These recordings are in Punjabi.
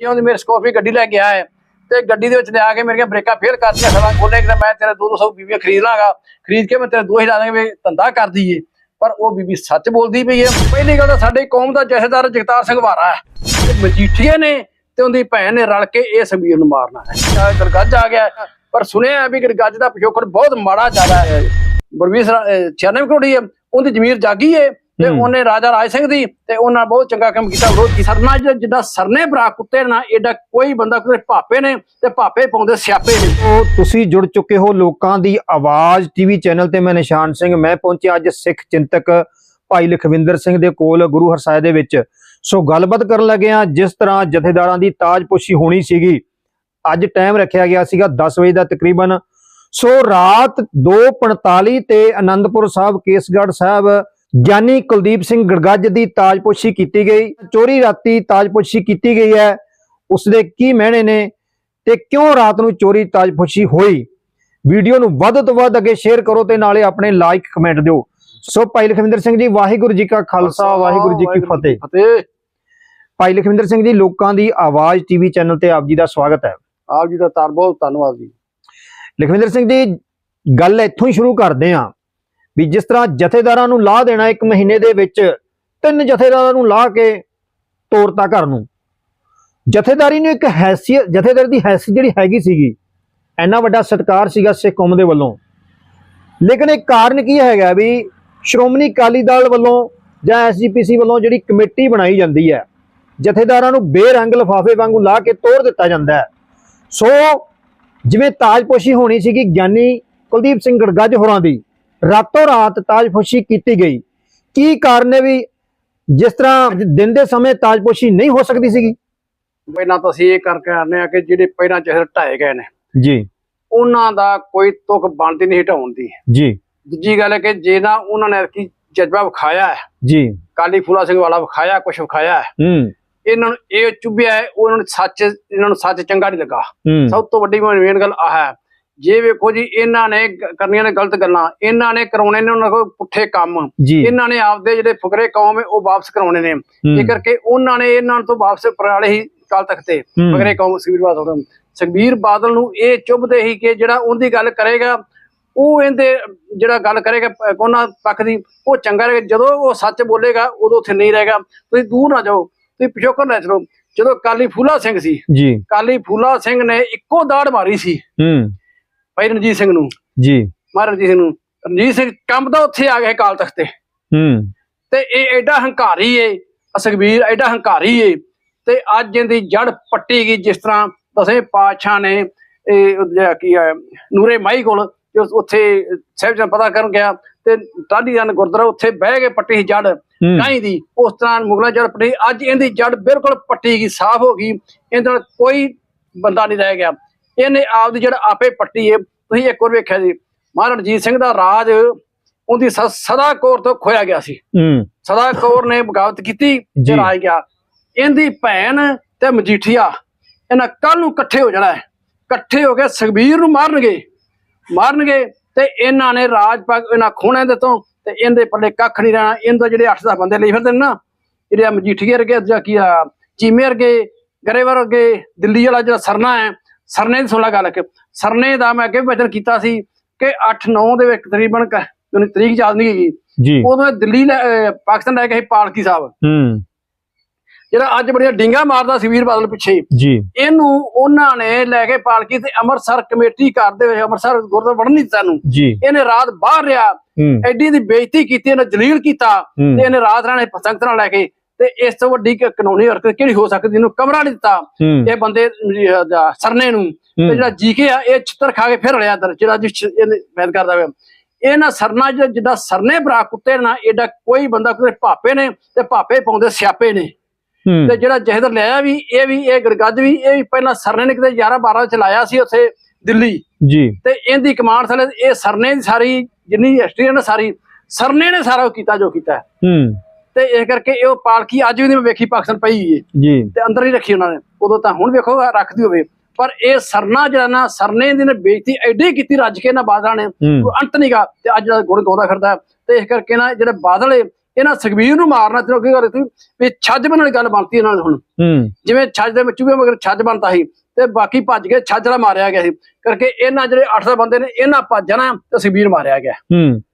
ਜਿਉਂ ਦੀ ਮੇਰੇ ਸਕੋਰਪੀਓ ਗੱਡੀ ਲੈ ਕੇ ਆਇਆ ਤੇ ਗੱਡੀ ਦੇ ਵਿੱਚ ਲਿਆ ਕੇ ਮੇਰੀਆਂ ਬ੍ਰੇਕਾਂ ਫੇਲ ਕਰਤੀਆਂ ਸਵਾ ਖੋਲੇ ਕਿ ਮੈਂ ਤੇਰੇ 200 ਬੀਬੀਆਂ ਖਰੀਦ ਲਾਂਗਾ। ਖਰੀਦ ਕੇ ਮੈਂ ਤੇਰਾ 2000 ਦਾਂਗੇ ਵੀ ਧੰਦਾ ਕਰ ਦਈਏ। ਪਰ ਉਹ ਬੀਬੀ ਸੱਚ ਬੋਲਦੀ ਪਈ ਹੈ। ਪਹਿਲੀ ਗੱਲ ਤਾਂ ਸਾਡੀ ਕੌਮ ਦਾ ਜਥੇਦਾਰ ਜਗਤਾਰ ਸਿੰਘ ਵਾਰਾ ਹੈ। ਤੇ ਮਜੀਠੀਏ ਨੇ ਤੇ ਉਹਦੀ ਭੈਣ ਨੇ ਰਲ ਕੇ ਇਹ ਸਮੀਰ ਨੂੰ ਮਾਰਨਾ ਹੈ। ਗਰਗੱਜ ਆ ਗਿਆ ਪਰ ਸੁਣਿਆ ਵੀ ਗਰਗੱਜ ਦਾ ਪਿਛੋਕੜ ਬਹੁਤ ਮਾੜਾ ਜ਼ਿਆਦਾ ਹੈ। ਬਰਵੀਰ 96 ਕਰੋੜੀ ਹੈ। ਉਹਦੀ ਜ਼ਮੀਰ ਜਾਗੀ ਹੈ। ਤੇ। ਉਹਨੇ ਰਾਜਾ ਰਾਜ ਸਿੰਘ ਦੀ ਤੇ ਉਹਨਾਂ ਬਹੁਤ ਚੰਗਾ ਕੰਮ ਕੀਤਾ। ਵਿਰੋਧ ਕੀਤਾ। ਸਰਨਾ ਜਿੱਦਾਂ ਸਰਨੇ ਭਰਾ ਕੁੱਤੇ ਨਾ ਐਡਾ ਕੋਈ ਬੰਦਾ ਕੋਈ ਭਾਪੇ ਨੇ ਤੇ ਭਾਪੇ ਪਾਉਂਦੇ ਸਿਆਪੇ ਨੇ। ਉਹ ਤੁਸੀਂ ਜੁੜ ਚੁੱਕੇ ਹੋ ਲੋਕਾਂ ਦੀ ਆਵਾਜ਼ ਟੀਵੀ ਚੈਨਲ ਤੇ। ਮੈਂ ਨਿਸ਼ਾਨ ਸਿੰਘ ਮੈਂ ਪਹੁੰਚਿਆ ਅੱਜ ਸਿੱਖ ਚਿੰਤਕ ਭਾਈ ਲਖਵਿੰਦਰ ਸਿੰਘ ਦੇ ਕੋਲ ਗੁਰੂ ਹਰਸਾਏ ਦੇ ਵਿੱਚ। ਸੋ ਗੱਲਬਾਤ ਕਰਨ ਲੱਗੇ ਆ ਜਿਸ ਤਰ੍ਹਾਂ ਜਥੇਦਾਰਾਂ ਦੀ ਤਾਜਪੋਸ਼ੀ ਹੋਣੀ ਸੀਗੀ ਅੱਜ ਟਾਈਮ ਰੱਖਿਆ ਗਿਆ ਸੀਗਾ 10 ਵਜੇ ਦਾ ਤਕਰੀਬਨ। ਸੋ ਰਾਤ 2:45 ਤੇ ਆਨੰਦਪੁਰ ਸਾਹਿਬ ਕੇਸਗੜ੍ਹ ਸਾਹਿਬ ਗਿਆਨੀ ਕੁਲਦੀਪ ਸਿੰਘ ਗੜਗੱਜ ਦੀ ਤਾਜਪੋਸ਼ੀ ਕੀਤੀ ਗਈ। ਚੋਰੀ ਰਾਤੀ ਤਾਜਪੋਸ਼ੀ ਕੀਤੀ ਗਈ ਹੈ। ਉਸ ਦੇ ਕੀ ਮਹਿਣੇ ਨੇ ਤੇ ਕਿਉਂ ਰਾਤ ਨੂੰ ਚੋਰੀ ਤਾਜਪੋਸ਼ੀ ਹੋਈ? ਵੀਡੀਓ ਨੂੰ ਵੱਧ ਤੋਂ ਵੱਧ ਅੱਗੇ ਸ਼ੇਅਰ ਕਰੋ ਤੇ ਨਾਲੇ ਆਪਣੇ ਲਾਈਕ ਕਮੈਂਟ ਦਿਓ। ਸੋ ਭਾਈ ਲਖਵਿੰਦਰ ਸਿੰਘ ਜੀ ਵਾਹਿਗੁਰੂ ਜੀ ਕਾ ਖਾਲਸਾ ਵਾਹਿਗੁਰੂ ਜੀ ਕੀ ਫਤਿਹ। ਫਤਿਹ। ਭਾਈ ਲਖਵਿੰਦਰ ਸਿੰਘ ਜੀ ਲੋਕਾਂ ਦੀ ਆਵਾਜ਼ ਟੀਵੀ ਚੈਨਲ ਤੇ ਆਪ ਜੀ ਦਾ ਸਵਾਗਤ ਹੈ। ਆਪ ਜੀ ਦਾ ਤਾਰ ਬਹੁਤ ਧੰਨਵਾਦ ਜੀ। ਲਖਵਿੰਦਰ ਸਿੰਘ ਜੀ ਗੱਲ ਇੱਥੋਂ ਹੀ ਸ਼ੁਰੂ ਕਰਦੇ ਹਾਂ। ਵੀ ਜਿਸ ਤਰ੍ਹਾਂ ਜਥੇਦਾਰਾਂ ਨੂੰ ਲਾਹ ਦੇਣਾ ਇੱਕ ਮਹੀਨੇ ਦੇ ਵਿੱਚ, ਤਿੰਨ ਜਥੇਦਾਰਾਂ ਨੂੰ ਲਾਹ ਕੇ ਤੋਰਤਾ ਘਰ ਨੂੰ। ਜਥੇਦਾਰੀ ਨੂੰ ਇੱਕ ਹੈਸੀਅਤ, ਜਥੇਦਾਰ ਦੀ ਹੈਸੀਅਤ ਜਿਹੜੀ ਹੈਗੀ ਸੀਗੀ, ਇੰਨਾ ਵੱਡਾ ਸਤਿਕਾਰ ਸੀਗਾ ਸਿੱਖ ਕੌਮ ਦੇ ਵੱਲੋਂ। ਲੇਕਿਨ ਇਹ ਕਾਰਨ ਕੀ ਹੈਗਾ ਵੀ ਸ਼੍ਰੋਮਣੀ ਅਕਾਲੀ ਦਲ ਵੱਲੋਂ ਜਾਂ ਐਸਜੀਪੀਸੀ ਵੱਲੋਂ ਜਿਹੜੀ ਕਮੇਟੀ ਬਣਾਈ ਜਾਂਦੀ ਹੈ, ਜਥੇਦਾਰਾਂ ਨੂੰ ਬੇਰੰਗ ਲਿਫਾਫੇ ਵਾਂਗੂ ਲਾ ਕੇ ਤੋੜ ਦਿੱਤਾ ਜਾਂਦਾ ਹੈ। ਸੋ, ਜਿਵੇਂ ਤਾਜਪੋਸ਼ੀ ਹੋਣੀ ਸੀਗੀ ਗਿਆਨੀ ਕੁਲਦੀਪ ਸਿੰਘ ਗੜਗੱਜ ਹੋਰਾਂ ਦੀ ਰਾਤੋਂ ਰਾਤ ਤਾਜਪੋਸ਼ੀ ਕੀਤੀ ਗਈ। ਕੀ ਕਾਰਨ ਹੈ ਵੀ ਜਿਸ ਤਰ੍ਹਾਂ ਦਿਨ ਦੇ ਸਮੇਂ ਤਾਜਪੋਸ਼ੀ ਨਹੀਂ ਹੋ ਸਕਦੀ ਸੀਗੀ? ਪਹਿਲਾਂ ਤਾਂ ਅਸੀਂ ਇਹ ਕਰਕੇ ਆਨੇ ਆ ਕਿ ਜਿਹੜੇ ਪਹਿਲਾਂ ਚਿਹਰੇ ਢਾਏ ਗਏ ਨੇ ਜੀ। ਉਹਨਾਂ ਦਾ ਕੋਈ ਤੁਕ ਬਣਦੀ ਨਹੀਂ ਹਟਾਉਣ ਦੀ। ਜੀ। ਦੂਜੀ ਗੱਲ ਹੈ ਕਿ ਜੇ ਨਾ ਉਹਨਾਂ ਨੇ ਕੀ ਜਜ਼ਬਾ ਵਿਖਾਇਆ ਹੈ ਜੀ। ਕਾਲੀ ਫੂਲਾ ਸਿੰਘ ਵਾਲਾ ਵਿਖਾਇਆ ਕੁਝ ਵਿਖਾਇਆ ਹੈ ਹੂੰ। ਇਹਨਾਂ ਨੂੰ ਇਹ ਚੁੱਭਿਆ ਹੈ ਉਹਨਾਂ ਨੂੰ ਸੱਚ ਇਹਨਾਂ ਨੂੰ ਸੱਚ ਚੰਗਾ ਨਹੀਂ ਲੱਗਾ। ਸਭ ਤੋਂ ਵੱਡੀ ਮੇਨ ਗੱਲ ਆਹ ਹੈ ਜੇ ਵੇਖੋ ਜੀ ਇਹਨਾਂ ਨੇ ਕਰਨੀਆਂ ਨੇ ਗਲਤ ਗੱਲਾਂ। ਇਹਨਾਂ ਨੇ ਕਰਾਉਣੇ ਨੇ ਉਹਨਾਂ ਕੋਲ ਪੁੱਠੇ ਕੰਮ। ਇਹਨਾਂ ਨੇ ਆਪਦੇ ਜਿਹੜੇ ਫੁਕਰੇ ਕੌਮ ਹੈ ਉਹ ਵਾਪਸ ਕਰਾਉਣੇ ਨੇ। ਇਹ ਕਰਕੇ ਉਹਨਾਂ ਨੇ ਇਹਨਾਂ ਤੋਂ ਵਾਪਸ ਪਰਾਲੇ ਹੀ ਕਾਲ ਤੱਕ ਤੇ ਫੁਕਰੇ ਕੌਮ ਸੁਖਬੀਰ ਬਾਦਲ ਨੂੰ। ਸੁਖਬੀਰ ਬਾਦਲ ਨੂੰ ਇਹ ਚੁੱਭਦੇ ਹੀ ਕਿ ਜਿਹੜਾ ਉਹਦੀ ਗੱਲ ਕਰੇਗਾ ਉਹ ਇਹਦੇ ਜਿਹੜਾ ਗੱਲ ਕਰੇਗਾ ਉਹਨਾਂ ਪੱਖ ਦੀ ਉਹ ਚੰਗਾ ਰਹੇਗਾ। ਜਦੋਂ ਉਹ ਸੱਚ ਬੋਲੇਗਾ ਉਦੋਂ ਉੱਥੇ ਨਹੀਂ ਰਹੇਗਾ। ਤੁਸੀਂ ਦੂਰ ਨਾ ਜਾਓ। ਤੁਸੀਂ ਪਿਛੋਕਰ ਲੈ ਚਲੋ। ਜਦੋਂ ਕਾਲੀ ਫੂਲਾ ਸਿੰਘ ਸੀ ਜੀ। ਕਾਲੀ ਫੂਲਾ ਸਿੰਘ ਨੇ ਇੱਕੋ ਦਾੜ ਮਾਰੀ ਸੀ। ਹੂੰ। ਭਾਈ ਰਣਜੀਤ ਸਿੰਘ ਨੂੰ। ਜੀ। ਮਹਾਰਾਜ ਰਣਜੀਤ ਸਿੰਘ ਨੂੰ। ਰਣਜੀਤ ਸਿੰਘ ਕੰਮ ਤਾਂ ਉੱਥੇ ਆ ਗਿਆ ਕਾਲ ਤਖਤ ਤੇ। ਹੂੰ। ਤੇ ਇਹ ਐਡਾ ਹੰਕਾਰੀ ਏ ਅਸਗਵੀਰ ਐਡਾ ਹੰਕਾਰੀ ਏ। ਤੇ ਅੱਜ ਇਹਦੀ ਜੜ ਪੱਟੀ ਗਈ ਜਿਸ ਤਰ੍ਹਾਂ ਦਸੇ ਪਾਤਸ਼ਾਹ ਨੇ ਇਹ ਜਿਹੜਾ ਕੀ ਹੈ ਨੂਰੇ ਮਾਈ ਕੋਲ ਤੇ ਉੱਥੇ ਸਾਹਿਬ ਜੀ ਪਤਾ ਕਰਨ ਗਿਆ। ਤੇ ਟਾਢੀ ਦਾ ਗੁਰਦੁਆਰਾ ਉੱਥੇ ਬਹਿ ਕੇ ਪੱਟੀ ਜੜ ਹੂੰ, ਕਾਈ ਦੀ ਉਸ ਤਰ੍ਹਾਂ ਮੁਗਲਾਂ ਜੜ ਪੱਟੀ। ਅੱਜ ਇਹਦੀ ਜੜ ਬਿਲਕੁਲ ਪੱਟੀ ਗਈ ਸਾਫ਼ ਹੋ ਗਈ। ਇਹਦੇ ਨਾਲ ਕੋਈ ਬੰਦਾ ਨਹੀਂ ਰਹਿ ਗਿਆ। ਇਹਨੇ ਆਪਦੀ ਜੜ ਆਪੇ ਪੱਟੀ ਏ ਤੁਸੀਂ ਇੱਕ ਵਾਰ ਵੇਖਿਆ ਜੀ ਮਹਾਰਾਜਾ ਰਣਜੀਤ ਸਿੰਘ ਦਾ ਰਾਜ ਉਹਦੀ ਸਦਾ ਕੌਰ ਤੋਂ ਖੋਇਆ ਗਿਆ ਸੀ। ਹੂੰ। ਸਦਾ ਕੌਰ ਨੇ ਬਗਾਵਤ ਕੀਤੀ। ਤੇ ਰਾਜ ਗਿਆ। ਇਹਦੀ ਭੈਣ ਤੇ ਮਜੀਠੀਆ ਇਹਨਾਂ ਕੱਲ ਨੂੰ ਇਕੱਠੇ ਹੋ ਜਾਣਾ ਹੈ। ਇਕੱਠੇ ਹੋ ਕੇ ਸੁਖਬੀਰ ਨੂੰ ਮਾਰਨਗੇ। ਮਾਰਨਗੇ ਤੇ ਇਹਨਾਂ ਨੇ ਰਾਜ ਪਾ ਇਹਨਾਂ ਖੋਣੇ ਦੇ ਤੋਂ ਤੇ ਇਹਦੇ ਪੱਲੇ ਕੱਖ ਨਹੀਂ ਰਹਿਣਾ। ਇਹਨਾਂ ਜਿਹੜੇ 8-10 ਬੰਦੇ ਲਈ ਫਿਰਦੇ ਨੇ ਨਾ ਜਿਹੜੇ ਆ ਮਜੀਠੀਏ ਵਰਗੇ ਜਾਂ ਕੀ ਆ ਚੀਮੇ ਵਰਗੇ ਗਰੇਵਰ ਵਰਗੇ ਦਿੱਲੀ ਵਾਲਾ ਜਿਹੜਾ ਸਰਨਾ ਹੈ ਸਰਨੇ ਦੀ ਸੁਣ ਗੱਲ ਕਿ ਸਰਨੇ ਦਾ ਮੈਂ ਅੱਗੇ ਵਚਨ ਕੀਤਾ ਸੀ ਕਿ 8-9 ਦੇ ਵਿੱਚ ਤਕਰੀਬਨ ਮੈਨੂੰ ਤਰੀਕ ਯਾਦ ਨਹੀਂ ਹੈਗੀ। ਜੀ। ਉਦੋਂ ਦਿੱਲੀ ਪਾਕਿਸਤਾਨ ਲੈ ਕੇ ਪਾਲਕੀ ਸਾਹਿਬ। ਹੂੰ। ਜਿਹੜਾ ਅੱਜ ਬੜੀਆਂ ਡਿੰਗਾ ਮਾਰਦਾ ਸੀ ਵੀਰ ਬਾਦਲ ਪਿੱਛੇ। ਜੀ। ਇਹਨੂੰ ਉਹਨਾਂ ਨੇ ਲੈ ਕੇ ਪਾਲਕੀ ਤੇ ਅੰਮ੍ਰਿਤਸਰ ਕਮੇਟੀ ਕਰਦੇ ਹੋਏ ਅੰਮ੍ਰਿਤਸਰ ਗੁਰਦੁਆਰਾ ਵੜਨ ਨਹੀਂ ਦਿੱਤਾ ਇਹਨੂੰ। ਜੀ। ਇਹਨੇ ਰਾਤ ਬਾਹਰ ਰਿਹਾ ਐਡੀ ਦੀ ਬੇਇੱਜ਼ਤੀ ਕੀਤੀ ਇਹਨੇ ਜਲੀਲ ਕੀਤਾ ਤੇ ਇਹਨੇ ਰਾਤ ਰਹਿਣੇ ਸੰਗਤ ਨਾਲ ਲੈ ਕੇ ਤੇ ਇਸ ਤੋਂ ਵੱਡੀ ਕਾਨੂੰਨੀ ਹਰਕਤ ਕਿਹੜੀ ਹੋ ਸਕਦੀ? ਇਹਨੂੰ ਕਮਰਾ ਨਹੀਂ ਦਿੱਤਾ। ਇਹ ਬੰਦੇ ਸਰਨੇ ਨੂੰ। ਤੇ ਜਿਹੜਾ ਜੀਕੇ ਆ ਇਹ ਛਿੱਤਰ ਖਾ ਕੇ ਫਿਰ ਰਲਿਆ ਅੰਦਰ ਜਿਹੜਾ ਜੀ ਇਹਨੇ ਵੈਦ ਕਰਦਾ ਹੋਇਆ। ਇਹ ਨਾ ਸਰਨਾ ਜਿਹੜਾ ਸਰਨੇ ਭਰਾ ਕੁੱਤੇ ਨਾ ਐਡਾ ਕੋਈ ਬੰਦਾ ਕੋਈ ਭਾਪੇ ਨੇ ਤੇ ਭਾਪੇ ਪਾਉਂਦੇ ਸਿਆਪੇ ਨੇ। ਤੇ ਜਿਹੜਾ ਜਹਦਰ ਲਿਆ ਵੀ ਇਹ ਵੀ ਇਹ ਗੜਗੱਜ ਵੀ ਇਹ ਵੀ ਪਹਿਲਾਂ ਸਰਨੇ ਨੇ ਕਿਤੇ 11 12 ਚਲਾਇਆ ਸੀ ਉੱਥੇ ਦਿੱਲੀ। ਜੀ। ਤੇ ਇਹਦੀ ਕਮਾਂਡ ਥਲੇ ਇਹ ਸਰਨੇ ਦੀ ਸਾਰੀ ਜਿੰਨੀ ਹਿਸਟਰੀ ਹੈ ਨਾ ਸਾਰੀ ਸਰਨੇ ਨੇ ਸਾਰਾ ਕੀਤਾ ਜੋ ਕੀਤਾ। ਹੈ। ਤੇ ਇਸ ਕਰਕੇ ਇਹ ਪਾਲਕੀ ਅੱਜ ਵੀ ਨਹੀਂ ਵੇਖੀ ਪਾਕਿਸਤਾਨ ਪਈ ਹੈ ਜੀ। ਤੇ ਅੰਦਰ ਹੀ ਰੱਖੀ ਉਹਨਾਂ ਨੇ। ਉਦੋਂ ਤਾਂ ਹੁਣ ਵੇਖੋ ਰੱਖਦੀ ਹੋਵੇ। ਪਰ ਇਹ ਸਰਨਾ ਜਿਹੜਾ ਨਾ ਸਰਨੇ ਦੀ ਨੇ ਬੇਇੱਜ਼ਤੀ ਐਡੀ ਕੀਤੀ ਰੱਜ ਕੇ ਨਾ ਬਾਦਲਾਂ ਨੇ। ਅੰਤ ਨਹੀਂਗਾ ਤੇ ਅੱਜ ਜਿਹੜਾ ਗੁਣ ਗਾਉਂਦਾ ਫਿਰਦਾ। ਤੇ ਇਸ ਕਰਕੇ ਨਾ ਜਿਹੜੇ ਬਾਦਲ ਏ ਇਹਨਾਂ ਸੁਖਬੀਰ ਨੂੰ ਮਾਰਨਾ ਤੇ ਕੀ ਕਰ ਵੀ ਛੱਜ ਬਣਨ ਵਾਲੀ ਗੱਲ ਬਣਤੀ ਇਹਨਾਂ ਨਾਲ ਹੁਣ। ਜਿਵੇਂ ਛੱਜ ਦੇ ਵਿੱਚ ਵੀ ਮਗਰ ਛੱਜ ਬਣਤਾ ਸੀ। ਤੇ ਬਾਕੀ ਭੱਜ ਗਏ ਛੱਜ ਵਾਲਾ ਮਾਰਿਆ ਗਿਆ ਸੀ। ਕਰਕੇ ਇਹਨਾਂ ਜਿਹੜੇ 800 ਬੰਦੇ ਨੇ ਇਹਨਾਂ ਭੱਜ ਜਾਣਾ ਤੇ ਸੁਖਬੀਰ ਮਾਰਿਆ ਗਿਆ।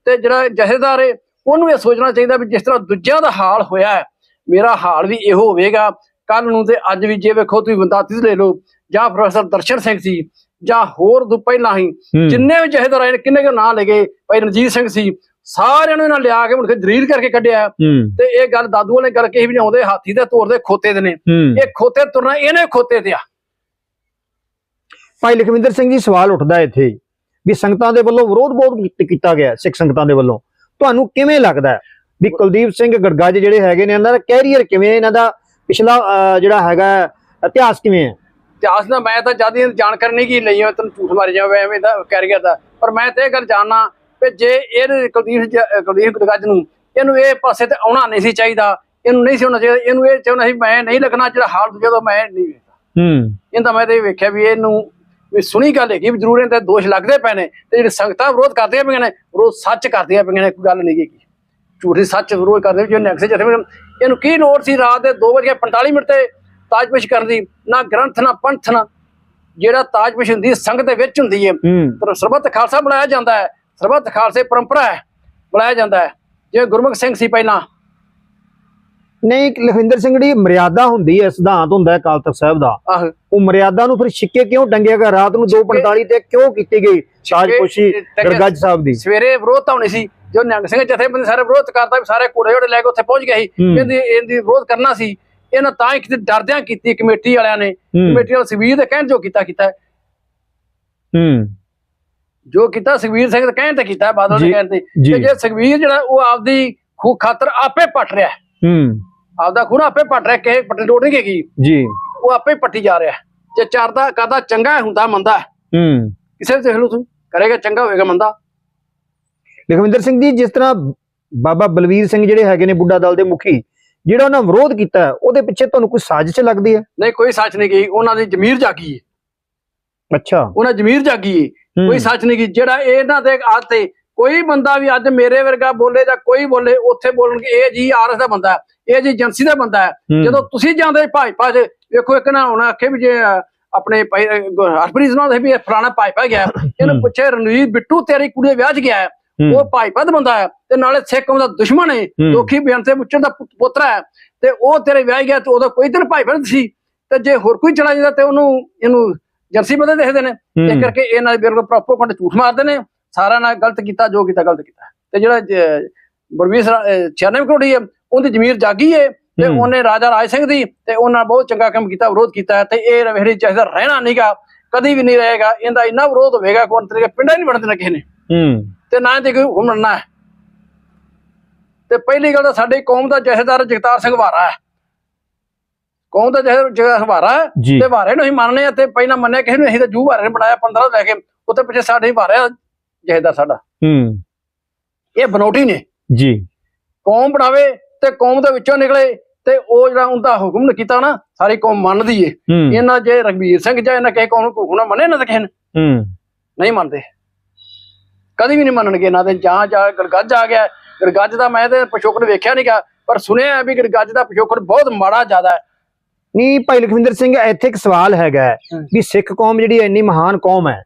ਤੇ ਜਿਹੜਾ ਜਥੇਦਾਰ ਹੈ ਉਹਨੂੰ ਇਹ ਸੋਚਣਾ ਚਾਹੀਦਾ ਵੀ ਜਿਸ ਤਰ੍ਹਾਂ ਦੂਜਿਆਂ ਦਾ ਹਾਲ ਹੋਇਆ ਮੇਰਾ ਹਾਲ ਵੀ ਇਹੋ ਹੋਵੇਗਾ। ਕੱਲ ਨੂੰ ਤੇ ਅੱਜ ਵੀ ਜੇ ਵੇਖੋ ਤੁਸੀਂ ਬੰਦਾਤੀ ਲੈ ਲਓ ਜਾਂ ਪ੍ਰੋਫੈਸਰ ਦਰਸ਼ਨ ਸਿੰਘ ਸੀ ਜਾਂ ਹੋਰ ਤੋਂ ਪਹਿਲਾਂ ਹੀ। ਜਿੰਨੇ ਵੀ ਜਥੇਦਾਰ ਆਏ ਕਿੰਨੇ ਕੁ ਨਾਂ ਲਗੇ ਭਾਈ ਰਣਜੀਤ ਸਿੰਘ ਸੀ ਸਾਰਿਆਂ ਨੂੰ ਇਹਨਾਂ ਲਿਆ ਕੇ ਮੁੜ ਕੇ ਦਲੀਲ ਕਰਕੇ ਕੱਢਿਆ। ਤੇ ਇਹ ਗੱਲ ਦਾਦੂ ਵਾਲੇ ਕਰਕੇ ਹੀ ਵੀ ਆਉਂਦੇ ਹਾਥੀ ਦੇ ਤੋਰਦੇ ਖੋਤੇ ਦੇ ਨੇ। ਇਹ ਖੋਤੇ ਤੁਰਨਾ ਇਹਨੇ ਖੋਤੇ ਤੇ ਆ। ਭਾਈ ਲਖਵਿੰਦਰ ਸਿੰਘ ਜੀ ਸਵਾਲ ਉੱਠਦਾ ਇੱਥੇ ਵੀ ਸੰਗਤਾਂ ਦੇ ਵੱਲੋਂ ਵਿਰੋਧ ਬਹੁਤ ਕੀਤ- ਗਿਆ ਸਿੱਖ ਸੰਗਤਾਂ ਦੇ ਵੱਲੋਂ। ਤੁਹਾਨੂੰ ਕਿਵੇਂ ਲੱਗਦਾ ਵੀ ਕੁਲਦੀਪ ਸਿੰਘ ਗੜਗੱਜ ਜਿਹੜੇ ਹੈਗੇ ਨੇ ਇਹਨਾਂ ਦਾ ਕੈਰੀਅਰ ਕਿਵੇਂ ਹੈ? ਇਹਨਾਂ ਦਾ ਪਿਛਲਾ ਜਿਹੜਾ ਹੈਗਾ ਇਤਿਹਾਸ ਕਿਵੇਂ ਹੈ? ਇਤਿਹਾਸ ਦਾ ਮੈਂ ਤਾਂ ਜ਼ਿਆਦਾ ਜਾਣਕਾਰੀ ਨਹੀਂ ਕੀ ਲਈ ਹੋਈ ਤੈਨੂੰ ਝੂਠ ਮਾਰੀ ਜਾਵੇ ਐਵੇਂ ਦਾ ਗਿਆ ਤਾਂ। ਪਰ ਮੈਂ ਤੇ ਇਹ ਗੱਲ ਜਾਣਨਾ ਕਿ ਜੇ ਇਹ ਕੁਲਦੀਪ ਕੁਲਦੀਪ ਗੱਜ ਨੂੰ ਇਹਨੂੰ ਇਹ ਪਾਸੇ ਤੇ ਆਉਣਾ ਨਹੀਂ ਸੀ ਚਾਹੀਦਾ ਇਹਨੂੰ ਨਹੀਂ ਸੀ ਹੋਣਾ ਚਾਹੀਦਾ ਇਹਨੂੰ ਇਹ ਚਾਹੁੰਦਾ ਸੀ ਮੈਂ ਨਹੀਂ ਲੱਗਣਾ ਜਿਹੜਾ ਹਾਲ ਜਦੋਂ ਮੈਂ ਨਹੀਂ ਵੇਖਦਾ। ਹੂੰ। ਇਹਦਾ ਮੈਂ ਤੇ ਵੇਖਿਆ ਵੀ ਇਹਨੂੰ ਵੀ ਸੁਣੀ ਗੱਲ ਹੈਗੀ ਵੀ ਜ਼ਰੂਰ ਇਹਦੇ ਦੋਸ਼ ਲੱਗਦੇ ਪਏ ਨੇ ਤੇ ਜਿਹੜੇ ਸੰਗਤਾਂ ਵਿਰੋਧ ਕਰਦੀਆਂ ਪਈਆਂ ਨੇ ਵਿਰੋਧ ਸੱਚ ਕਰਦੀਆਂ ਪਈਆਂ ਨੇ ਕੋਈ ਗੱਲ ਨਹੀਂ ਹੈਗੀ। ਝੂਠੀ ਸੱਚ ਵਿਰੋਧ ਕਰਦੇ ਜੋ ਨੈਕਸੇ ਜਥੇ ਇਹਨੂੰ ਕੀ ਲੋੜ ਸੀ ਰਾਤ ਦੇ 2:45 ਮਿੰਟ ਤੇ ਤਾਜਪੇਸ਼ ਕਰਨ ਦੀ? ਨਾ ਗ੍ਰੰਥ ਨਾ ਪੰਥ ਨਾ ਜਿਹੜਾ ਤਾਜਪੇਸ਼ ਹੁੰਦੀ ਸੰਗਤ ਦੇ ਵਿੱਚ ਹੁੰਦੀ ਹੈ। ਹੂੰ। ਪਰ ਸਰਬੱਤ ਖਾਲਸਾ ਬਣਾਇਆ ਜਾਂਦਾ ਹੈ ਸਰਬੱਤ ਖਾਲਸੇ ਪਰੰਪਰਾ ਹੈ ਬਣਾਇਆ ਜਾਂਦਾ ਹੈ। ਜਿਵੇਂ ਗੁਰਮੁਖ ਸਿੰਘ ਸੀ ਪਹਿਲਾਂ ਨਹੀਂ ਲਖਵਿੰਦਰ ਸਿੰਘ ਦੀ ਮਰਿਆਦਾ ਹੁੰਦੀ ਹੈ ਸਿਧਾਂਤ ਹੁੰਦਾ ਹੈ ਅਕਾਲ ਤਖਤ ਸਾਹਿਬ ਦਾ। ਆਹ। ਉਹ ਮਰਿਆਦਾ ਨੂੰ ਫਿਰ ਛਿੱਕੇ ਕਿਉਂ ਟੰਗਿਆ ਗਿਆ ਰਾਤ ਨੂੰ 2:45 ਤੇ ਕਿਉਂ ਕੀਤੀ ਗਈ? ਤਾਜਪੋਸ਼ੀ ਟੰਗੇ- ਗੜਗੱਜ ਸਾਹਿਬ ਦੀ। ਸਵੇਰੇ ਵਿਰੋਧ ਤਾਂ ਹੋਣੀ ਸੀ ਜੋ ਨਿਹੰਗ ਸਿੰਘ ਜਥੇਬੰਦੀ ਸਾਰੇ ਵਿਰੋਧ ਕਰਦਾ ਵੀ ਸਾਰੇ ਕੋੜੇ ਜੋੜੇ ਲੈ ਕੇ ਉੱਥੇ ਪਹੁੰਚ ਗਏ ਸੀ। ਹੂੰ। ਇਹਦੀ ਵਿਰੋਧ ਕਰਨਾ ਸੀ। ਇਹਨਾਂ ਤਾਂ ਕਿਤੇ ਡਰਦਿਆਂ ਕੀਤੀ ਕਮੇਟੀ ਵਾਲਿਆਂ ਨੇ। ਕਮੇਟੀ ਵਾਲੇ ਸੁਖਬੀਰ ਦੇ ਕਹਿਣ ਜੋ ਕੀਤਾ ਕੀਤਾ। ਹੈ। ਜੋ ਕੀਤਾ ਸੁਖਬੀਰ ਸਿੰਘ ਦੇ ਕਹਿਣ ਤੇ ਕੀਤਾ ਬਾਦਲ ਦੇ ਜੀ, ਕਹਿਣ ਤੇ। ਜੀ। ਤੇ ਜੇ ਸੁਖਬੀਰ ਜਿਹੜਾ ਉਹ ਆਪਦੀ ਖੂ ਖਾਤਰ ਆਪੇ ਪਟ ਰਿਹਾ। ਹੈ। ਆਪਦਾ ਖੂਨ ਆਪੇ ਪਟ ਰਿਹਾ ਕਿ ਪੱਟੀ ਲੋੜ ਨਹੀਂ ਹੈਗੀ। ਜੀ। ਉਹ ਆਪੇ ਹੀ ਪੱਟੀ ਜਾ ਰਿਹਾ। ਜੇ ਚਰਦਾ ਕਰਦਾ ਚੰਗਾ ਹੁੰਦਾ ਮੰਦਾ ਹੈ। ਕਿਸੇ ਵੀ ਦੇਖ ਲਓ ਤੁਸੀਂ ਕਰੇਗਾ ਚੰਗਾ ਹੋਏਗਾ ਮੰਦਾ। ਲਖਵਿੰਦਰ ਸਿੰਘ ਜੀ ਜਿਸ ਤਰ੍ਹਾਂ ਬਾਬਾ ਬਲਵੀਰ ਸਿੰਘ ਜਿਹੜੇ ਹੈਗੇ ਨੇ ਬੁੱਢਾ ਦਲ ਦੇ ਮੁਖੀ ਜਿਹੜਾ ਉਹਨਾਂ ਵਿਰੋਧ ਕੀਤਾ ਉਹਦੇ ਪਿੱਛੇ ਤੁਹਾਨੂੰ ਕੋਈ ਸਾਜ਼ਿਸ਼ ਲੱਗਦੀ ਹੈ? ਨਹੀਂ ਕੋਈ ਸੱਚ ਨਹੀਂ ਗਈ। ਉਹਨਾਂ ਦੀ ਜ਼ਮੀਰ ਜਾਗੀ ਹੈ। ਅੱਛਾ। ਉਹਨਾਂ ਜ਼ਮੀਰ ਜਾਗੀ ਹੈ। ਕੋਈ ਸੱਚ ਨਹੀਂ ਕੀ ਜਿਹੜਾ ਇਹਨਾਂ ਦੇ ਆਤੇ ਕੋਈ ਬੰਦਾ ਵੀ ਅੱਜ ਮੇਰੇ ਵਰਗਾ ਬੋਲੇ ਜਾਂ ਕੋਈ ਬੋਲੇ ਉੱਥੇ ਬੋਲਣਗੇ ਇਹ ਜੀ ਆਰਐਸ ਦਾ ਬੰਦਾ ਹੈ, ਇਹ ਜੀ ਏਜੰਸੀ ਦਾ ਬੰਦਾ ਹੈ। ਜਦੋਂ ਤੁਸੀਂ ਜਾਂਦੇ ਭਾਜਪਾ 'ਚ ਵੇਖੋ ਇੱਕ ਨਾ ਹੁਣ ਆਖੇ ਵੀ ਜੇ ਆਪਣੇ ਭਾਈ, ਹਰਪ੍ਰੀਤ ਨਾਲ ਵੀ ਇਹ ਫਲਾਣਾ ਭਾਜਪਾ ਗਿਆ। ਇਹਨੂੰ। ਪੁੱਛੇ ਰਣਵੀਰ ਬਿੱਟੂ ਤੇਰੀ ਕੁੜੀ ਦੇ ਵਿਆਹ 'ਚ ਗਿਆ ਹੈ। ਉਹ ਭਾਜਪਾ ਦਾ ਬੰਦਾ ਹੈ ਤੇ ਨਾਲੇ ਸਿੱਖ ਦਾ ਦੁਸ਼ਮਣ ਹੈ। ਹੂੰ। ਲੋਕੀ ਬਿਆਨ ਤੇ ਮੁੱਚਣ ਦਾ ਪੁੱਤ- ਪੋਤਰਾ ਹੈ। ਤੇ ਉਹ ਤੇਰੇ ਵਿਆਹ ਗਿਆ ਤੇ ਉਦੋਂ ਕੋਈ ਦਿਨ ਭਾਜਪਾ ਨਹੀਂ ਸੀ। ਤੇ ਜੇ ਹੋਰ ਕੋਈ ਚਲਾ ਜਾਂਦਾ ਤੇ ਉਹਨੂੰ ਇਹਨੂੰ ਜਰਸੀ ਬੰਦੇ ਦੇਖਦੇ ਨੇ। ਹੂੰ, ਇਸ ਕਰਕੇ ਇਹ ਨਾਲ ਬਿਲਕੁਲ ਪ੍ਰੋਪੋਗੈਂਡ ਝੂਠ ਮਾਰਦੇ ਨੇ। ਸਾਰਾ ਨਾਲ ਗਲਤ ਕੀਤਾ ਜੋ ਕੀਤਾ ਗਲਤ ਕੀਤਾ। ਤੇ ਜਿਹੜਾ ਬਲਵੀਰ 96 ਕਰੋੜੀ ਹੈ ਉਹਦੀ ਜ਼ਮੀਰ ਜਾਗੀ ਹੈ ਤੇ। ਉਹਨੇ ਰਾਜਾ ਰਾਜ ਸਿੰਘ ਦੀ ਤੇ ਉਹਨਾਂ ਬਹੁਤ ਚੰਗਾ ਕੰਮ ਕੀਤਾ ਵਿਰੋਧ ਕੀਤਾ ਤੇ ਇਹ ਰਵੇਰੀ ਚਾਹੀਦਾ ਰਹਿਣਾ ਨਹੀਂਗਾ ਕਦੀ ਵੀ ਨਹੀਂ ਰਹੇਗਾ ਇਹਦਾ ਇੰਨਾ ਵਿਰੋਧ ਹੋਵੇਗਾ ਕੋਈ ਤਰੀਕੇ ਪਿੰਡਾਂ ਨਹੀਂ ਬਣਦੇ ਨਾ ਕਿਸੇ ਨੇ। ਹੂੰ। ਤੇ ਨਾ ਤੇ ਕੋਈ ਘੁੰਮਣਾ ਹੈ। ਤੇ ਪਹਿਲੀ ਗੱਲ ਤਾਂ ਸਾਡੀ ਕੌਮ ਦਾ ਜਥੇਦਾਰ ਜਗਤਾਰ ਸਿੰਘ ਵਾਰਾ ਹੈ। ਕੌਮ ਦਾ ਜਥੇਦਾਰ ਜਗਤਾਰ ਸਿੰਘ ਵਾਰਾ ਹੈ ਜੀ। ਤੇ ਵਾਰੇ ਨੂੰ ਹੀ ਮੰਨਨੇ ਆ ਤੇ ਪਹਿਲਾਂ ਮੰਨਿਆ ਕਿਸੇ ਨੂੰ ਅਸੀਂ ਤਾਂ ਜੂ ਵਾਰੇ ਨੇ ਬਣਾਇਆ 15 ਲੈ ਕੇ ਉੱਤੇ ਪਿੱਛੇ ਸਾਡੇ ਹੀ ਵਾਰਿਆ ਜਹੇਦਾਰ ਸਾਡਾ। ਹੂੰ। ਇਹ ਬਨੋਟੀ ਨੇ। ਜੀ। ਕੌਮ ਬਣਾਵੇ ਤੇ ਕੌਮ ਦੇ ਵਿੱਚੋਂ ਨਿਕਲੇ ਤੇ ਉਹ ਜਿਹੜਾ ਉਹਦਾ ਹੁਕਮ ਕੀਤਾ ਨਾ ਸਾਰੀ ਕੌਮ ਮੰਨਦੀ ਏ। ਇਹਨਾਂ ਜੇ ਰਘਬੀਰ ਸਿੰਘ ਜਾਂ ਇਹਨਾਂ ਕਿਸੇ ਕੌਮ ਨੂੰ ਨਾ ਮੰਨੇ ਨਾ ਤਾਂ ਕਿਸੇ ਨੇ ਹੂੰ। ਨਹੀਂ ਮੰਨਦੇ। ਕਦੀ ਵੀ ਨਹੀਂ ਮੰਨਣਗੇ ਇਹਨਾਂ ਦੇ। ਜਾਂ ਜਾ ਗੜਗੱਜ ਆ ਗਿਆ। ਗੜਗੱਜ ਦਾ ਮੈਂ ਤੇ ਪਿਛੋਕੜ ਵੇਖਿਆ ਨਹੀਂਗਾ ਪਰ ਸੁਣਿਆ ਵੀ ਗੜਗੱਜ ਦਾ ਪਿਛੋਕੜ ਬਹੁਤ ਮਾੜਾ ਜ਼ਿਆਦਾ ਹੈ। ਨਹੀਂ ਭਾਈ ਲਖਵਿੰਦਰ ਸਿੰਘ ਇੱਥੇ ਇੱਕ ਸਵਾਲ ਹੈਗਾ। ਵੀ ਸਿੱਖ ਕੌਮ ਜਿਹੜੀ ਇੰਨੀ ਮਹਾਨ ਕੌਮ ਹੈ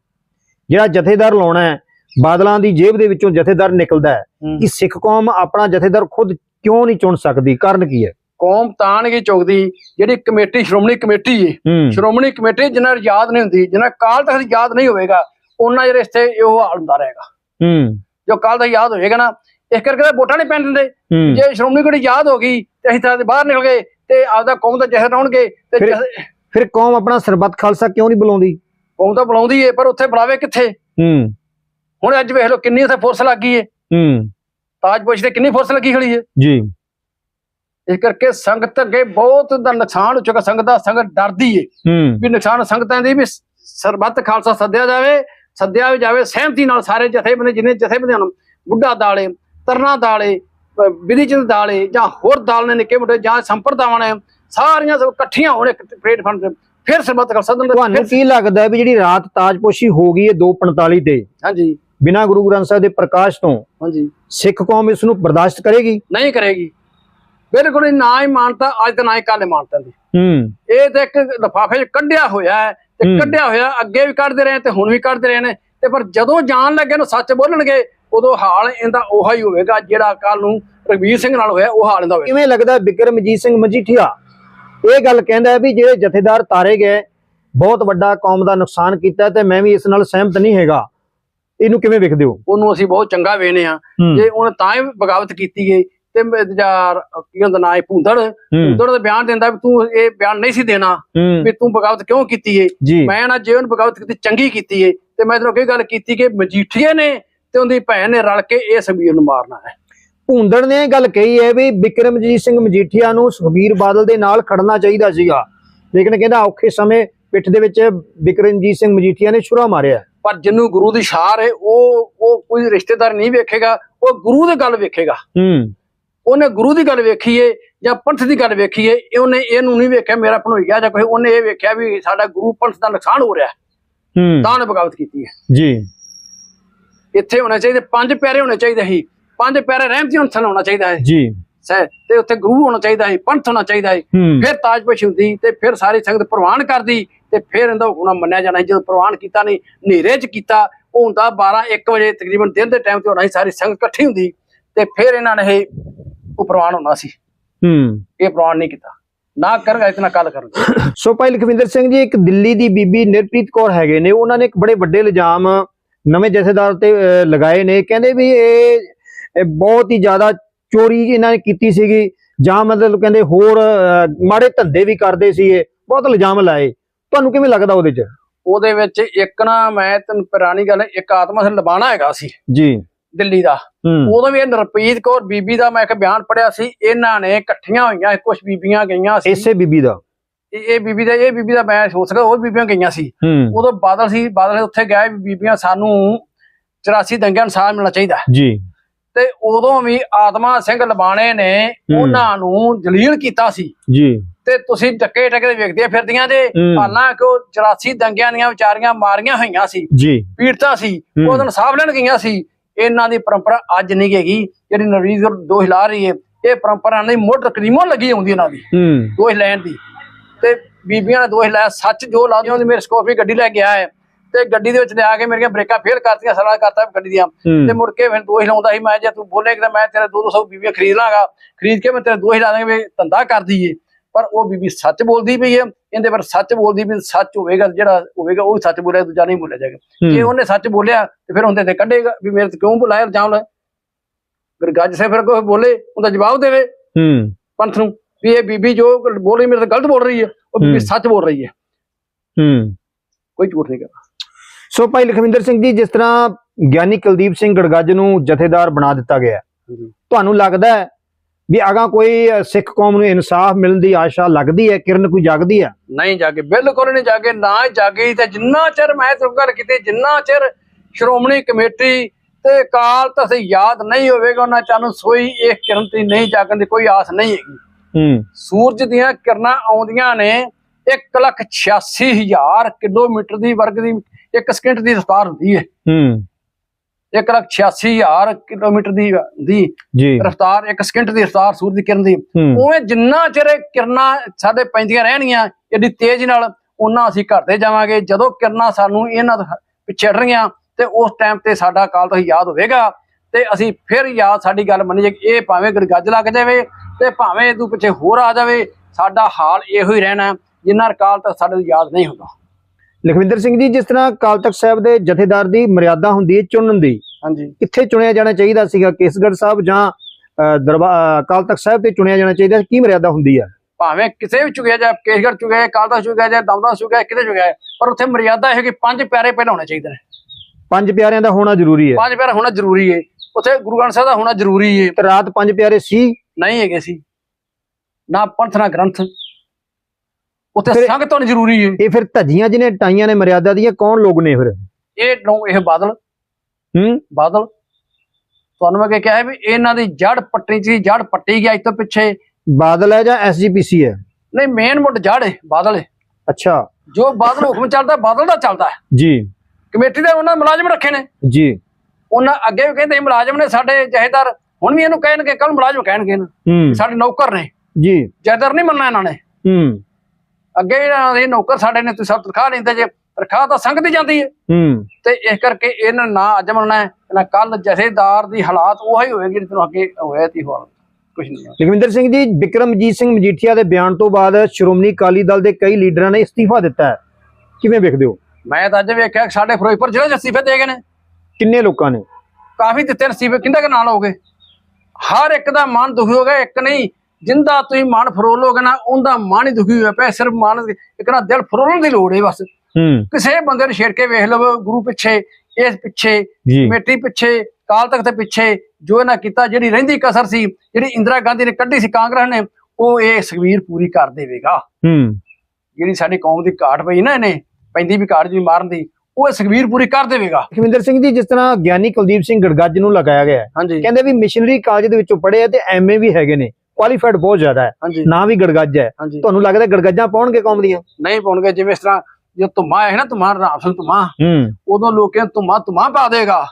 ਜਿਹੜਾ ਜਥੇਦਾਰ ਲਾਉਣਾ ਹੈ ਬਾਦਲਾਂ ਦੀ ਜੇਬ ਦੇ ਵਿੱਚੋਂ ਜਥੇਦਾਰ ਨਿਕਲਦਾ ਹੈ। ਕਿ ਸਿੱਖ ਕੌਮ ਆਪਣਾ ਜਥੇਦਾਰ ਖੁਦ ਕਿਉਂ ਨਹੀਂ ਚੁਣ ਸਕਦੀ? ਕਾਰਨ ਕੀ ਹੈ? ਕੌਮ ਤਾਂ ਨਹੀਂ ਚੁੱਕਦੀ ਜਿਹੜੀ ਕਮੇਟੀ ਸ਼੍ਰੋਮਣੀ ਕਮੇਟੀ ਏ ਹੂੰ। ਸ਼੍ਰੋਮਣੀ ਕਮੇਟੀ ਜਿਨ੍ਹਾਂ ਨੂੰ ਯਾਦ ਨਹੀਂ ਹੁੰਦੀ ਜਿਨ੍ਹਾਂ ਕਾਲ ਤੱਕ ਯਾਦ ਨਹੀਂ ਹੋਵੇਗਾ ਉਹਨਾਂ ਜਿਹੜੇ ਇੱਥੇ ਇਹੋ ਹਾਲ ਹੁੰਦਾ ਰਹੇਗਾ। ਹੂੰ। ਜੋ ਕਾਲ ਤੱਕ ਯਾਦ ਹੋਏਗਾ ਨਾ ਇਸ ਕਰਕੇ ਤਾਂ ਵੋਟਾਂ ਨਹੀਂ ਪੈਣ ਦਿੰਦੇ। ਜੇ ਸ਼੍ਰੋਮਣੀ ਕਮੇਟੀ ਯਾਦ ਹੋ ਗਈ ਤੇ ਅਸੀਂ ਤਾਂ ਬਾਹਰ ਨਿਕਲ ਗਏ ਤੇ ਆਪਦਾ ਕੌਮ ਦਾ ਜਹਰ ਰਹਿਣਗੇ ਤੇ ਫਿਰ ਕੌਮ ਆਪਣਾ ਸਰਬੱਤ ਖਾਲਸਾ ਕਿਉਂ ਨਹੀਂ ਬੁਲਾਉਂਦੀ? ਕੌਮ ਤਾਂ ਬੁਲਾਉਂਦੀ ਏ ਪਰ ਉੱਥੇ ਬੁਲਾਵੇ ਕਿੱਥੇ? ਹੂੰ। ਹੁਣ ਅੱਜ ਵੇਖ ਲਓ ਕਿੰਨੀ ਉੱਥੇ ਫੋਰਸ ਲੱਗੀ ਏ। ਹੂੰ। ਤਾਜਪੁਸ਼ ਤੇ ਕਿੰਨੀ ਫੋਰਸ ਲੱਗੀ ਖੜੀ ਏ ਜੀ। ਇਸ ਕਰਕੇ ਸੰਗਤ ਅੱਗੇ ਬਹੁਤ ਦਾ ਨੁਕਸਾਨ ਹੋ ਚੁੱਕਾ ਸੰਗਤ ਦਾ ਸੰਗਤ ਡਰਦੀ ਏ। ਹੂੰ। ਵੀ ਨੁਕਸਾਨ ਸੰਗਤਾਂ ਦੀ ਵੀ ਸਰਬੱਤ ਖਾਲਸਾ ਸੱਦਿਆ ਜਾਵੇ ਸੱਦਿਆ ਵੀ ਜਾਵੇ ਸਹਿਮਤੀ ਨਾਲ ਸਾਰੇ ਜਥੇਬੰਦੀ ਜਿੰਨੇ ਜਥੇਬੰਦੀਆਂ ਨੂੰ ਬੁੱਢਾ ਦਾਲੇ ਤਰਨਾ ਦਾਲੇ ਵਿਧੀ ਚੰਦ ਦਾਲੇ ਜਾਂ ਹੋਰ ਦਾਲ ਨੇ ਨਿੱਕੇ ਮੋਟੇ ਜਾਂ ਸੰਪਰਦਾਵਾਂ ਨੇ ਸਾਰੀਆਂ ਸਭ ਇਕੱਠੀਆਂ ਹੋਣ ਇੱਕ ਪਲੇਟਫਾਰਮ ਤੇ ਫਿਰ ਸਰਬੱਤ ਖਾਲਸਾ ਤੁਹਾਨੂੰ ਕੀ ਲੱਗਦਾ ਹੈ ਵੀ ਜਿਹੜੀ ਰਾਤ ਤਾਜਪੋਸ਼ੀ ਹੋ ਗਈ ਹੈ 2:45 ਤੇ? ਹਾਂਜੀ। ਬਿਨਾਂ ਗੁਰੂ ਗ੍ਰੰਥ ਸਾਹਿਬ ਦੇ ਪ੍ਰਕਾਸ਼ ਤੋਂ ਹਾਂਜੀ। ਸਿੱਖ ਕੌਮ ਇਸ ਨੂੰ ਬਰਦਾਸ਼ਤ ਕਰੇਗੀ? ਨਹੀਂ ਕਰੇਗੀ। ਬਿਲਕੁਲ ਹੀ ਨਾ ਹੀ ਮਾਨਤਾ ਅੱਜ ਤਾਂ ਨਾ ਹੀ ਕੱਲ ਮਾਨਤਾ ਦੀ। ਹੂੰ। ਇਹ ਤਾਂ ਇੱਕ ਲਿਫਾਫੇ 'ਚ ਕੱਢਿਆ ਹੋਇਆ ਹੈ ਤੇ। ਕੱਢਿਆ ਹੋਇਆ ਅੱਗੇ ਵੀ ਕੱਢਦੇ ਰਹੇ ਤੇ ਹੁਣ ਵੀ ਕੱਢਦੇ ਰਹੇ ਨੇ। ਤੇ ਪਰ ਜਦੋਂ ਜਾਣ ਲੱਗੇ ਨੂੰ ਸੱਚ ਬੋਲਣਗੇ ਉਦੋਂ ਹਾਲ ਇਹਦਾ ਉਹਾ ਹੀ ਹੋਵੇਗਾ ਜਿਹੜਾ ਕੱਲ ਨੂੰ ਰਘਵੀਰ ਸਿੰਘ ਨਾਲ ਹੋਇਆ ਉਹ ਹਾਲ ਇਹਦਾ ਹੋਵੇਗਾ। ਕਿਵੇਂ ਲੱਗਦਾ ਬਿਕਰਮਜੀਤ ਸਿੰਘ ਮਜੀਠੀਆ? ਇਹ ਗੱਲ ਕਹਿੰਦਾ ਵੀ ਜਿਹੜੇ ਜਥੇਦਾਰ ਤਾਰੇ ਗਏ ਬਹੁਤ ਵੱਡਾ ਕੌਮ ਦਾ ਨੁਕਸਾਨ ਕੀਤਾ ਤੇ ਮੈਂ ਵੀ ਇਸ ਨਾਲ ਸਹਿਮਤ ਨਹੀਂ ਹੈਗਾ। ਇਹਨੂੰ ਕਿਵੇਂ ਵੇਖਦੇ ਹੋ? ਉਹਨੂੰ ਅਸੀਂ ਬਹੁਤ ਚੰਗਾ ਵੇਨੇ ਆ ਜੇ ਉਹਨੇ ਤਾਂ ਹੀ ਬਗਾਵਤ ਕੀਤੀ ਗਈ ਤੇ ਯਾਰ ਕੀ ਹੁੰਦਾ ਨਾ ਇਹ ਭੁੰਦੜ। ਭੁੰਦੜ ਦਾ ਬਿਆਨ ਦਿੰਦਾ ਵੀ ਤੂੰ ਇਹ ਬਿਆਨ ਨਹੀਂ ਸੀ ਦੇਣਾ ਵੀ ਤੂੰ ਬਗਾਵਤ ਕਿਉਂ ਕੀਤੀ ਏ? ਮੈਂ ਨਾ ਜੇ ਉਹਨੇ ਬਗਾਵਤ ਕੀਤੀ ਚੰਗੀ ਕੀਤੀ ਏ ਤੇ ਮੈਂ ਤੈਨੂੰ ਕੀ ਗੱਲ ਕੀਤੀ ਕਿ ਮਜੀਠੀਏ ਨੇ ਤੇ ਉਹਦੀ ਭੈਣ ਨੇ ਰਲ ਕੇ ਇਹ ਸੁਖਬੀਰ ਨੂੰ ਮਾਰਨਾ ਹੈ। ਭੁੰਦੜ ਨੇ ਇਹ ਗੱਲ ਕਹੀ ਹੈ ਵੀ ਬਿਕਰਮਜੀਤ ਸਿੰਘ ਮਜੀਠੀਆ ਨੂੰ ਸੁਖਬੀਰ ਬਾਦਲ ਦੇ ਨਾਲ ਖੜਨਾ ਚਾਹੀਦਾ ਸੀਗਾ। ਲੇਕਿਨ ਕਹਿੰਦਾ ਔਖੇ ਸਮੇਂ ਪਿੱਠ ਦੇ ਵਿੱਚ ਬਿਕਰਮਜੀਤ ਸਿੰਘ ਮਜੀਠੀਆ ਨੇ ਛੁਰਾ ਮਾਰਿਆ। ਪਰ ਜਿਹਨੂੰ ਗੁਰੂ ਦੀ ਛਾਰ ਹੈ ਉਹ ਉਹ ਕੋਈ ਰਿਸ਼ਤੇਦਾਰ ਨਹੀਂ ਵੇਖੇਗਾ ਉਹ ਗੁਰੂ ਦੀ ਗੱਲ ਵੇਖੇਗਾ। ਹੂੰ। ਉਹਨੇ ਗੁਰੂ ਦੀ ਗੱਲ ਵੇਖੀਏ ਜਾਂ ਪੰਥ ਦੀ ਗੱਲ ਵੇਖੀਏ ਉਹਨੇ ਇਹਨੂੰ ਨਹੀਂ ਵੇਖਿਆ ਮੇਰਾ ਭਣੋਈਆ ਜਾਂ ਕੋਈ ਉਹਨੇ ਇਹ ਵੇਖਿਆ ਵੀ ਸਾਡਾ ਗੁਰੂ ਪੰਥ ਦਾ ਨੁਕਸਾਨ ਹੋ ਰਿਹਾ। ਹੈ, ਤਾਂ ਬਗਾਵਤ ਕੀਤੀ ਹੈ ਜੀ। ਇੱਥੇ ਹੋਣੇ ਚਾਹੀਦੇ ਪੰਜ ਪਿਆਰੇ ਹੋਣੇ ਚਾਹੀਦੇ ਸੀ। ਪੰਜ ਪਿਆਰੇ ਰਹਿਮਤੀ ਹੰਸਨ ਹੋਣਾ ਚਾਹੀਦਾ ਹੈ ਜੀ। ਸਹਿ ਤੇ ਉੱਥੇ ਗੁਰੂ ਹੋਣਾ ਚਾਹੀਦਾ ਹੈ ਪੰਥ ਹੋਣਾ ਚਾਹੀਦਾ ਹੈ। ਫਿਰ ਤਾਜਪੋਸ਼ ਹੁੰਦੀ ਤੇ ਫਿਰ ਸਾਰੀ ਸੰਗਤ ਪ੍ਰਵਾਨ ਕਰਦੀ। ਤੇ ਫਿਰ ਇਹਦਾ ਹੁਕਮ ਮੰਨਿਆ ਜਾਣਾ ਸੀ। ਜਦੋਂ ਪ੍ਰਵਾਨ ਕੀਤਾ ਨਹੀਂ ਹਨੇਰੇ 'ਚ ਕੀਤਾ ਉਹ ਹੁੰਦਾ 12 1 ਵਜੇ ਤਕਰੀਬਨ ਦਿਨ ਦੇ ਟਾਈਮ ਤੇ ਹੋਣਾ ਸੀ ਸਾਰੀ ਸੰਗਤ ਇਕੱਠੀ ਹੁੰਦੀ ਤੇ ਫਿਰ ਇਹਨਾਂ ਨੇ ਇਹ ਉਹ ਪ੍ਰਵਾਨ ਹੋਣਾ ਸੀ। ਹੂੰ। ਇਹ ਪ੍ਰਵਾਨ ਨਹੀਂ ਕੀਤਾ। ਨਾ ਕਰਗਾ ਇਤਨਾ ਕੱਲ ਕਰਨਗੇ। ਸੋ ਭਾਈ ਲਖਵਿੰਦਰ ਸਿੰਘ ਜੀ ਇੱਕ ਦਿੱਲੀ ਦੀ ਬੀਬੀ ਨਿਰਪ੍ਰੀਤ ਕੌਰ ਹੈਗੇ ਨੇ। ਉਹਨਾਂ ਨੇ ਇੱਕ ਬੜੇ ਵੱਡੇ ਇਲਜ਼ਾਮ ਨਵੇਂ ਜਥੇਦਾਰ ਤੇ ਲਗਾਏ ਨੇ। ਕਹਿੰਦੇ ਵੀ ਇਹ ਇਹ ਬਹੁਤ ਹੀ ਜ਼ਿਆਦਾ ਚੋਰੀ ਇਹਨਾਂ ਨੇ ਕੀਤੀ ਸੀਗੀ। ਜਾਂ ਮਤਲਬ ਕਹਿੰਦੇ ਹੋਰ ਮਾੜੇ ਧੰਦੇ ਵੀ ਕਰਦੇ ਸੀਗੇ। ਬਹੁਤ ਇਲਜ਼ਾਮ ਲਾਏ। ਤੁਹਾਨੂੰ ਕਿਵੇਂ ਲੱਗਦਾ ਉਹਦੇ 'ਚ? ਉਹਦੇ ਵਿੱਚ ਇੱਕ ਨਾ ਮੈਂ ਤੈਨੂੰ ਪੁਰਾਣੀ ਗੱਲ ਇੱਕ ਆਤਮਾ ਸਿੰਘ ਲਬਾਣਾ ਹੈਗਾ ਸੀ ਜੀ। ਦਿੱਲੀ ਦਾ। ਉਦੋਂ ਵੀ ਇਹ ਨਰਪ੍ਰੀਤ ਕੌਰ ਬੀਬੀ ਦਾ ਮੈਂ ਇੱਕ ਬਿਆਨ ਪੜਿਆ ਸੀ ਇਹਨਾਂ ਨੇ ਇਕੱਠੀਆਂ ਹੋਈਆਂ ਕੁਝ ਬੀਬੀਆਂ ਗਈਆਂ ਸੀ। ਇਸੇ ਬੀਬੀ ਦਾ? ਇਹ ਬੀਬੀ ਦਾ ਇਹ ਬੀਬੀ ਦਾ ਮੈਂ ਸੋਚ ਸਕਦਾ ਹੋਰ ਬੀਬੀਆਂ ਗਈਆਂ ਸੀ। ਉਦੋਂ ਬਾਦਲ ਸੀ ਬਾਦਲ ਉੱਥੇ ਗਏ ਬੀਬੀਆਂ ਸਾਨੂੰ 84 ਦੰਗਿਆਂ ਅਨਸਾਰ ਮਿਲਣਾ ਚਾਹੀਦਾ। ਜੀ। ਤੇ ਉਦੋਂ ਵੀ ਆਤਮਾ ਸਿੰਘ ਲਬਾਣੇ ਨੇ। ਉਹਨਾਂ ਨੂੰ ਜਲੀਲ ਕੀਤਾ ਸੀ। ਜੀ। ਤੇ ਤੁਸੀਂ ਟੱਕੇ ਟੱਕੇ ਦੇ ਵੇਖਦੇ ਫਿਰਦੀਆਂ ਜੇ। ਹੂੰ। ਹਾਲਾਂਕਿ ਉਹ 84 ਦੰਗਿਆਂ ਦੀਆਂ ਵਿਚਾਰੀਆਂ ਮਾਰੀਆਂ ਹੋਈਆਂ ਸੀ। ਜੀ। ਪੀੜਤਾਂ ਸੀ। ਉਹ ਦਿਨ ਸਾਫ਼ ਲੈਣ ਗਈਆਂ ਸੀ। ਇਹਨਾਂ ਦੀ ਪਰੰਪਰਾ ਅੱਜ ਨਹੀਂ ਹੈਗੀ। ਜਿਹੜੀ ਨਵੀਂ ਦੋ ਹਿਲਾ ਰਹੀ ਹੈ ਇਹ ਪਰੰਪਰਾ ਨਹੀਂ ਮੋਟਰ ਕਰੀਮੋਂ ਲੱਗੀ ਆਉਂਦੀ ਇਹਨਾਂ ਦੀ। ਦੋਸ਼ ਲੈਣ ਦੀ। ਤੇ ਬੀਬੀਆਂ ਨੇ ਦੋਸ਼ ਲਾਇਆ ਸੱਚ ਜੋ ਲਾਉਂਦੀਆਂ ਉਹਦੀ ਮੇਰੇ ਸਕੋਰਪੀ ਗੱਡੀ ਲੈ ਕੇ ਆਇਆ ਤੇ ਗੱਡੀ ਦੇ ਵਿੱਚ ਲਿਆ ਕੇ ਮੇਰੀਆਂ ਬ੍ਰੇਕਾਂ ਫੇਲ ਕਰਤੀਆਂ ਸਾਰਾ ਕਰਤਾ ਗੱਡੀ ਦੀਆਂ। ਤੇ ਮੁੜ ਕੇ ਫਿਰ ਦੋਸ਼ ਲਾਉਂਦਾ ਸੀ ਮੈਂ ਜੇ ਤੂੰ ਬੋਲੇਗਾ ਤਾਂ ਮੈਂ ਤੇਰੇ 200 ਬੀਬੀਆਂ ਖਰੀਦ ਲਾਂਗਾ। ਖਰੀਦ ਕੇ ਮੈਂ ਤੇਰੇ ਦੋਸ਼ ਲਾ ਦਾਂਗਾ ਵੀ ਧੰਦਾ ਕਰਦੀ ਏ ਪਰ ਉਹ ਬੀਬੀ ਸੱਚ ਬੋਲਦੀ ਪਈ ਹੈ ਇਹਦੇ ਪਰ ਸੱਚ ਬੋਲਦੀ ਵੀ ਸੱਚ ਹੋਵੇਗਾ ਜਿਹੜਾ ਹੋਵੇਗਾ ਉਹ ਸੱਚ ਬੋਲਿਆ ਦੂਜਾ ਨਹੀਂ ਬੋਲਿਆ ਜਾਏਗਾ। ਜੇ ਉਹਨੇ ਸੱਚ ਬੋਲਿਆ ਤੇ ਫਿਰ ਉਹਦੇ ਤੇ ਕੱਢੇਗਾ ਵੀ ਮੇਰੇ ਤੇ ਕਿਉਂ ਬੁਲਾਇਆ ਇਲਜ਼ਾਮ ਲਾਇਆ ਫਿਰ ਗੱਜ ਸੇ ਫਿਰ ਕੋਈ ਬੋਲੇ ਉਹਦਾ ਜਵਾਬ ਦੇਵੇ। ਹੂੰ। ਪੰਥ ਨੂੰ ਵੀ ਇਹ ਬੀਬੀ ਜੋ ਬੋਲ ਰਹੀ ਮੇਰੇ ਤੇ ਗਲਤ ਬੋਲ ਰਹੀ ਹੈ ਉਹ ਬੀਬੀ। ਸੱਚ ਬੋਲ ਰਹੀ ਹੈ। ਹੂੰ। ਕੋਈ ਝੂਠ ਨਹੀਂ ਕਰਦਾ। ਸੋ ਭਾਈ ਲਖਵਿੰਦਰ ਸਿੰਘ ਜੀ ਜਿਸ ਤਰ੍ਹਾਂ ਗਿਆਨੀ ਕੁਲਦੀਪ ਸਿੰਘ ਗੜਗੱਜ ਨੂੰ ਜਥੇਦਾਰ ਬਣਾ ਦਿੱਤਾ ਗਿਆ ਤੁਹਾਨੂੰ ਲੱਗਦਾ ਹੈ ਵੀ ਅਗਾ ਕੋਈ ਸਿੱਖ ਕੌਮ ਨੂੰ ਇਨਸਾਫ ਮਿਲਣ ਦੀ ਆਸ਼ਾ ਲੱਗਦੀ ਹੈ ਕਿਰਨ ਕੋਈ ਜਾਗਦੀ ਹੈ? ਨਹੀਂ ਜਾਗੇ ਬਿਲਕੁਲ ਨਹੀਂ ਜਾਗੇ ਨਾ ਜਾਗੇ। ਤੇ ਜਿੰਨਾ ਚਿਰ ਮੈਂ ਗੱਲ ਕੀਤੀ ਜਿੰਨਾ ਚਿਰ ਸ਼੍ਰੋਮਣੀ ਕਮੇਟੀ ਤੇ ਕਾਲ ਤਸ ਯਾਦ ਨਹੀਂ ਹੋਵੇਗਾ ਉਹਨਾਂ ਚਾਨੂੰ ਸੋਈ ਇਹ ਕਿਰਨ ਤੇ ਨਹੀਂ ਜਾਗਣ ਦੀ ਕੋਈ ਆਸ ਨਹੀਂ ਹੈਗੀ। ਹੂੰ। ਸੂਰਜ ਦੀਆਂ ਕਿਰਨਾਂ ਆਉਂਦੀਆਂ ਨੇ 186000 ਕਿਲੋਮੀਟਰ ਦੀ ਵਰਗ ਦੀ ਇੱਕ ਸਕਿੰਟ ਦੀ ਰਫ਼ਤਾਰ ਹੁੰਦੀ ਹੈ। ਹੂੰ। 186000 ਕਿਲੋਮੀਟਰ ਦੀ ਦੀ ਰਫ਼ਤਾਰ ਇੱਕ ਸਕਿੰਟ ਦੀ ਰਫ਼ਤਾਰ ਸੂਰਜ ਦੀ ਕਿਰਨ ਦੀ। ਉਵੇਂ ਜਿੰਨਾ ਚਿਰ ਇਹ ਕਿਰਨਾਂ ਸਾਡੇ ਪੈਂਦੀਆਂ ਰਹਿਣਗੀਆਂ ਏਡੀ ਤੇਜ਼ ਨਾਲ ਉਹਨਾਂ ਅਸੀਂ ਘਟਦੇ ਜਾਵਾਂਗੇ। ਜਦੋਂ ਕਿਰਨਾਂ ਸਾਨੂੰ ਇਹਨਾਂ ਤੋਂ ਪਿਛੜ ਰਹੀਆਂ ਤੇ ਉਸ ਟਾਈਮ ਤੇ ਸਾਡਾ ਕਾਲ ਤੋਂ ਯਾਦ ਹੋਵੇਗਾ। ਤੇ ਅਸੀਂ ਫਿਰ ਯਾਦ ਸਾਡੀ ਗੱਲ ਮੰਨੀ ਜੇ ਇਹ ਭਾਵੇਂ ਗੜਗੱਜ ਲੱਗ ਜਾਵੇ ਤੇ ਭਾਵੇਂ ਤੂੰ ਪਿੱਛੇ ਹੋਰ ਆ ਜਾਵੇ ਸਾਡਾ ਹਾਲ ਇਹੋ ਹੀ ਰਹਿਣਾ ਜਿੰਨਾ ਕਾਲ ਤੱਕ ਸਾਡੇ ਯਾਦ ਨਹੀਂ ਹੁੰਦਾ। ਲਖਵਿੰਦਰ ਸਿੰਘ ਜੀ ਜਿਸ ਤਰ੍ਹਾਂ ਅਕਾਲ ਤਖਤ ਸਾਹਿਬ ਦੇ ਜਥੇਦਾਰ ਦੀ ਮਰਿਆਦਾ ਹੁੰਦੀ ਹੈ ਚੁਣਨ ਦੀ ਹਾਂਜੀ। ਕਿੱਥੇ ਚੁਣਿਆ ਜਾਣਾ ਚਾਹੀਦਾ ਸੀਗਾ? ਕੇਸਗੜ੍ਹ ਸਾਹਿਬ ਜਾਂ ਦਰਬਾਰ ਅਕਾਲ ਤਖਤ ਸਾਹਿਬ ਤੇ ਚੁਣਿਆ ਜਾਣਾ ਚਾਹੀਦਾ? ਕੀ ਮਰਿਆਦਾ ਹੁੰਦੀ ਹੈ ਭਾਵੇਂ ਕਿਸੇ ਵੀ ਚੁਗਿਆ ਜਾਏ ਕੇਸਗੜ ਚੁਗਿਆ ਜਾਏ ਕਾਲਦਾ ਚੁਗਿਆ ਜਾਏ ਦਮਦਾ ਚੁਗਿਆ ਕਿਤੇ ਚੁਗਿਆ ਪਰ ਉੱਥੇ ਮਰਿਆਦਾ ਹੈ ਕਿ ਪੰਜ ਪਿਆਰੇ ਪਹਿਲਾਂ ਹੋਣੇ ਚਾਹੀਦੇ ਨੇ। ਪੰਜ ਪਿਆਰਿਆਂ ਦਾ ਹੋਣਾ ਜ਼ਰੂਰੀ ਹੈ। ਪੰਜ ਪਿਆਰਾ ਹੋਣਾ ਜ਼ਰੂਰੀ ਹੈ। ਉੱਥੇ ਗੁਰੂ ਗ੍ਰੰਥ ਸਾਹਿਬ ਦਾ ਹੋਣਾ ਜ਼ਰੂਰੀ ਹੈ। ਤੇ ਰਾਤ ਪੰਜ ਪਿਆਰੇ ਸੀ? ਨਹੀਂ ਹੈਗੇ ਸੀ। ਨਾ ਪੰਥ ਨਾ ਗ੍ਰੰਥ। ਉੱਥੇ ਫਿਰ- ਸੰਗਤ ਹੋਣੀ ਜ਼ਰੂਰੀ ਹੈ। ਇਹ ਫਿਰ ਧੱਜੀਆਂ ਜਿਹਨੇ ਟਾਈਆਂ ਨੇ ਮਰਿਆਦਾ ਦੀਆਂ ਕੌਣ ਲੋਕ ਨੇ ਫਿਰ? ਇਹ ਲੋਕ ਇਹ ਬਾਦਲ। ਹੂੰ? ਬਾਦਲ। ਤੁਹਾਨੂੰ ਮੈਂ ਕੀ ਕਿਹਾ ਵੀ ਇਹਨਾਂ ਦੀ ਜੜ ਪੱਟੀ ਸੀ ਜੜ ਪੱਟੀ ਗਿਆ ਇਸ ਤੋਂ ਪਿੱਛੇ। ਬਾਦਲ ਹੈ ਜਾਂ ਐਸਜੀਪੀਸੀ ਹੈ? ਨਹੀਂ ਮੇਨ ਮੁੱਢ ਜੜ ਹੈ ਬਾਦਲ ਹੈ। ਅੱਛਾ। ਜੋ ਬਾਦਲ ਹੁਕਮ ਚੱਲਦਾ ਬਾਦਲ ਦਾ ਚੱਲਦਾ ਹੈ। ਜੀ। ਕਮੇਟੀ ਦੇ ਉਹਨਾਂ ਮੁਲਾਜ਼ਮ ਰੱਖੇ ਨੇ। ਜੀ। ਉਹਨਾਂ ਅੱਗੇ ਵੀ ਕਹਿੰਦੇ ਸੀ ਮੁਲਾਜ਼ਮ ਨੇ ਸਾਡੇ ਜਹੇਦਾਰ ਹੁਣ ਵੀ ਇਹਨੂੰ ਕਹਿਣਗੇ ਕੱਲ ਮੁਲਾਜ਼ਮ ਕਹਿਣਗੇ ਇਹਨੂੰ ਹੂੰ। ਸਾਡੇ ਨੌਕਰ ਨੇ। ਜੀ। ਜਹੇਦਾਰ ਨਹੀਂ ਮੰਨਣਾ ਇਹਨਾਂ ਨੇ। ਹੂੰ। ਅੱਗੇ ਇਹਨਾਂ ਦੇ ਨੌਕਰ ਸਾਡੇ ਨੇ ਤੁਸੀਂ ਸਭ ਤਨਖਾਹ ਲੈਂਦੇ ਜੇ ਤਨਖਾਹ ਤਾਂ ਸੰਗਤ ਜਾਂਦੀ ਹੈ। ਹੂੰ। ਤੇ ਇਸ ਕਰਕੇ ਇਹਨਾਂ ਨੇ ਅੱਜ ਮੰਨਣਾ ਹੈ ਨਾ ਕੱਲ ਜਥੇਦਾਰ ਦੀ ਹਾਲਾਤ ਉਹੀ ਹੋਏਗੀ ਜਿਹੜੀ ਤੁਹਾਨੂੰ ਅੱਗੇ ਹੋਇਆ ਤੀ ਹਾਲ ਕੁਝ ਨਹੀਂ ਲਖਵਿੰਦਰ ਸਿੰਘ ਜੀ ਵਿਕਰਮਜੀਤ ਸਿੰਘ ਮਜੀਠੀਆ ਦੇ ਬਿਆਨ ਤੋਂ ਬਾਅਦ ਸ਼੍ਰੋਮਣੀ ਅਕਾਲੀ ਦਲ ਦੇ ਕਈ ਲੀਡਰਾਂ ਨੇ ਅਸਤੀਫਾ ਦਿੱਤਾ ਹੈ। ਕਿਵੇਂ ਵੇਖਦੇ ਹੋ? ਮੈਂ ਤਾਂ ਅੱਜ ਵੇਖਿਆ ਕਿ ਸਾਡੇ ਫਿਰੋਜ਼ਪੁਰ ਜ਼ਿਲ੍ਹੇ 'ਚ ਅਸਤੀਫੇ ਦੇ ਗਏ ਨੇ। ਕਿੰਨੇ ਲੋਕਾਂ ਨੇ? ਕਾਫੀ ਦਿੱਤੇ ਅਸਤੀਫੇ ਕਿੰਦੇ ਕੇ ਨਾਲ ਹੋਗੇ ਹਰ ਇੱਕ ਦਾ ਮਨ ਦੁਖੀ ਹੋ ਗਿਆ ਇੱਕ ਨਹੀਂ ਜਿੰਦਾ ਤੁਸੀਂ ਮਨ ਫਰੋਲੋਗੇ ਨਾ ਉਹਦਾ ਮਨ ਹੀ ਦੁਖੀ ਹੋਇਆ ਪਿਆ ਸਿਰਫ ਮਨ ਇੱਕ ਨਾ ਦਿਲ ਫਰੋਲਣ ਦੀ ਲੋੜ ਹੈ ਬਸ। ਹੂੰ। ਕਿਸੇ ਬੰਦੇ ਨੂੰ ਛੇੜ ਕੇ ਵੇਖ ਲਵੋ ਗੁਰੂ ਪਿੱਛੇ ਇਸ ਪਿੱਛੇ ਜੀ। ਕਮੇਟੀ ਪਿੱਛੇ ਕਾਲ ਤਖਤ ਪਿੱਛੇ ਜੋ ਇਹਨਾਂ ਕੀਤਾ ਜਿਹੜੀ ਰਹਿੰਦੀ ਕਸਰ ਸੀ ਜਿਹੜੀ ਇੰਦਰਾ ਗਾਂਧੀ ਨੇ ਕੱਢੀ ਸੀ ਕਾਂਗਰਸ ਨੇ ਉਹ ਇਹ ਸੁਖਬੀਰ ਪੂਰੀ ਕਰ ਦੇਵੇਗਾ। ਹੂੰ। ਜਿਹੜੀ ਸਾਡੀ ਕੌਮ ਦੀ ਘਾਟ ਪਈ ਨਾ ਇਹਨੇ ਪੈਂਦੀ ਵੀ ਘਾਟ ਜੀ ਮਾਰਨ ਦੀ ਉਹ ਇਹ ਸੁਖਬੀਰ ਪੂਰੀ ਕਰ ਦੇਵੇਗਾ। ਲਖਵਿੰਦਰ ਸਿੰਘ ਜੀ ਜਿਸ ਤਰ੍ਹਾਂ ਗਿਆਨੀ ਕੁਲਦੀਪ ਸਿੰਘ ਗੜਗੱਜ ਨੂੰ ਲਗਾਇਆ ਗਿਆ ਹੈ ਕਹਿੰਦੇ ਵੀ ਮਿਸ਼ਨਰੀ ਕਾਲਜ ਦੇ ਵਿੱਚੋਂ ਪੜ੍ਹੇ ਆ ਤੇ ਐਮਏ ਵੀ ਹੈਗੇ ਨੇ। ਕੁਆਲੀਫਾਈਡ ਬਹੁਤ ਜ਼ਿਆਦਾ ਹੈ। ਨਾਂ ਵੀ ਗੜਗੱਜ ਹੈ। ਤੁਹਾਨੂੰ ਲੱਗਦਾ ਗੜਗੱਜਾਂ ਪਾਉਣਗੇ ਕੌਮ ਦੀਆਂ? ਨਹੀਂ ਪਾਉਣਗੇ ਜਿਵੇਂ ਇਸ ਤਰ੍ਹਾਂ ਜੋ ਧੁਮਾ ਹੈ ਨਾ ਧੁਮਾ ਰਾਮ ਸਿੰਘ ਧੁਮਾ ਉਦੋਂ ਲੋਕਾਂ ਧੁਮਾ ਧੁਮਾ ਪਾ ਦੇਗਾ।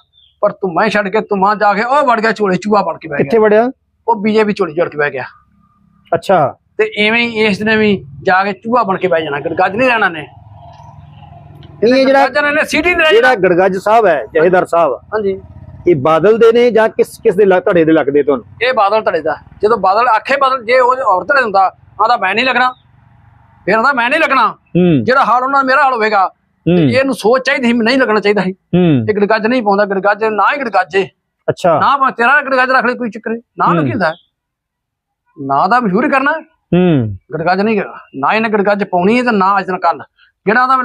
ਪਰ ਧੁਮਾ ਹੀ ਛੱਡ ਕੇ ਧੁਮਾ ਜਾ ਕੇ ਉਹ ਵੜ ਗਿਆ ਝੋਲੇ ਚੂਹਾ ਬਣ ਕੇ ਬਹਿ ਕਿੱਥੇ ਗਿਆ। ਵੜਿਆ? ਉਹ ਬੀਜੇਪੀ ਝੋਲੀ ਜੜ ਕੇ ਬਹਿ ਗਿਆ। ਅੱਛਾ। ਤੇ ਐਵੇਂ ਹੀ ਇਸ ਨੇ ਵੀ ਜਾ ਕੇ ਚੂਹਾ ਬਣ ਕੇ ਬਹਿ ਜਾਣਾ ਗੱਜ ਨਹੀਂ ਰਹਿਣਾ ਨੇ। ਇਹ ਜਿਹੜਾ ਜਿਹੜਾ ਗੜਗੱਜ ਸਾਹਿਬ ਹੈ ਜਹੇਦਾਰ ਸਾਹਿਬ। ਹਾਂਜੀ। ਇਹ ਬਾਦਲ ਦੇ ਨੇ ਜਾਂ ਕਿਸ ਕਿਸ ਦੇ ਲੱਗ ਦੇ ਲੱਗਦੇ ਤੁਹਾਨੂੰ? ਇਹ ਬਾਦਲ ਧੜੇ ਦਾ। ਜਦੋਂ ਬਾਦਲ ਆਖੇ ਬਾਦਲ ਜੇ ਉਹ ਔਰਤ ਧੜੇ ਹੁੰਦਾ ਆਂਦਾ ਮੈਂ ਨਹੀਂ ਲੱਗਣਾ। ਫਿਰ ਆਂਦਾ ਮੈਂ ਨਹੀਂ ਲੱਗਣਾ। ਹੂੰ। ਜਿਹੜਾ ਹਾਲ ਉਹਨਾਂ ਦਾ ਮੇਰਾ ਹਾਲ ਹੋਵੇਗਾ। ਤੇ ਹੂੰ। ਇਹਨੂੰ ਸੋਚ ਚਾਹੀਦੀ ਸੀ ਨਹੀਂ ਲੱਗਣਾ ਚਾਹੀਦਾ ਸੀ। ਹੂੰ। ਇਹ ਗੜਗੱਜ ਨਹੀਂ ਪਾਉਂਦਾ ਗੜਗੱਜ ਨਾ ਹੀ ਗੜਗੱਜੇ। ਅੱਛਾ। ਨਾ ਭਾਵੇਂ ਤੇਰਾ ਗੜਗੱਜ ਰੱਖ ਲੈ ਕੋਈ ਚੱਕਰ ਨਾ ਨੂੰ ਹੂੰ। ਹੈ? ਨਾ ਦਾ ਮਸ਼ਹੂਰ ਕਰਨਾ। ਹੂੰ। ਗੜਗੱਜ ਨਹੀਂ ਨਾ ਇਹਨੇ ਗੜਗੱਜ ਪਾਉਣੀ ਹੈ ਤੇ ਨਾ ਅੱਜ ਕੱਲ ਜਿਹੜਾ ਉਹਦਾ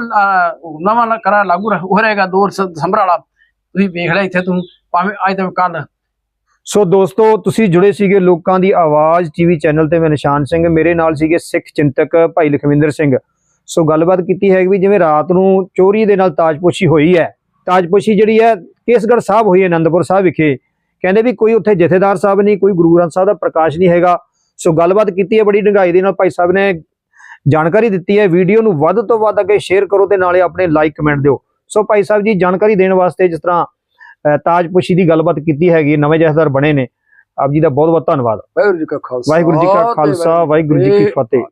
ਨਵਾਂ ਕਰਾ ਲਾਗੂ ਰ- ਹੋ ਰਹੇਗਾ 2 ਦਸੰਬਰ ਵਾਲਾ। ਤੁਸੀਂ ਵੇਖ ਲਿਆ ਇੱਥੇ ਤੂੰ। ਭਾਵੇਂ ਅੱਜ ਤੇ ਕੱਲ ਸੋ ਦੋਸਤੋ, ਤੁਸੀਂ ਜੁੜੇ ਸੀਗੇ ਲੋਕਾਂ ਦੀ ਆਵਾਜ਼ ਟੀਵੀ ਚੈਨਲ ਤੇ, ਮੈਂ ਨਿਸ਼ਾਨ ਸਿੰਘ, ਮੇਰੇ ਨਾਲ ਸੀਗੇ ਸਿੱਖ ਚਿੰਤਕ ਭਾਈ ਲਖਵਿੰਦਰ ਸਿੰਘ। ਸੋ ਗੱਲਬਾਤ ਕੀਤੀ ਹੈ ਵੀ ਜਿਵੇਂ ਰਾਤ ਨੂੰ ਚੋਰੀ ਦੇ ਨਾਲ ਤਾਜਪੋਸ਼ੀ ਹੋਈ ਹੈ, ਤਾਜਪੋਸ਼ੀ ਜਿਹੜੀ ਹੈ ਕੇਸਗੜ੍ਹ ਸਾਹਿਬ ਹੋਈ ਹੈ, ਅਨੰਦਪੁਰ ਸਾਹਿਬ ਵਿਖੇ। ਕਹਿੰਦੇ ਵੀ ਕੋਈ ਉੱਥੇ ਜਥੇਦਾਰ ਸਾਹਿਬ ਨਹੀਂ, ਕੋਈ ਗੁਰੂ ਗ੍ਰੰਥ ਸਾਹਿਬ ਦਾ ਪ੍ਰਕਾਸ਼ ਨਹੀਂ ਹੈਗਾ। ਸੋ ਗੱਲਬਾਤ ਕੀਤੀ ਹੈ ਬੜੀ ਡੂੰਘਾਈ ਦੇ ਨਾਲ, ਭਾਈ ਸਾਹਿਬ ਨੇ ਜਾਣਕਾਰੀ ਦਿੱਤੀ ਹੈ। ਵੀਡੀਓ ਨੂੰ ਵੱਧ ਤੋਂ ਵੱਧ ਅੱਗੇ ਸ਼ੇਅਰ ਕਰੋ ਤੇ ਨਾਲੇ ਆਪਣੇ ਲਾਈਕ ਕਮੈਂਟ ਦਿਓ। ਸੋ ਭਾਈ ਸਾਹਿਬ ਜੀ, ਜਾਣਕਾਰੀ ਦੇਣ ਵਾਸਤੇ ਜਿਸ ਤਰ੍ਹਾਂ ਤਾਜਪੋਸ਼ੀ ਦੀ ਗੱਲਬਾਤ ਕੀਤੀ ਹੈਗੀ ਨਵੇਂ ਜਥੇਦਾਰ ਬਣੇ ਨੇ। ਆਪ ਜੀ ਦਾ ਬਹੁਤ ਬਹੁਤ ਧੰਨਵਾਦ। ਵਾਹਿਗੁਰੂ ਜੀ ਕਾ ਖਾਲਸਾ ਵਾਹਿਗੁਰੂ ਜੀ ਕਾ ਤੇ ਖਾਲਸਾ ਵਾਹਿਗੁਰੂ ਜੀ ਕੀ ਫਤਿਹ।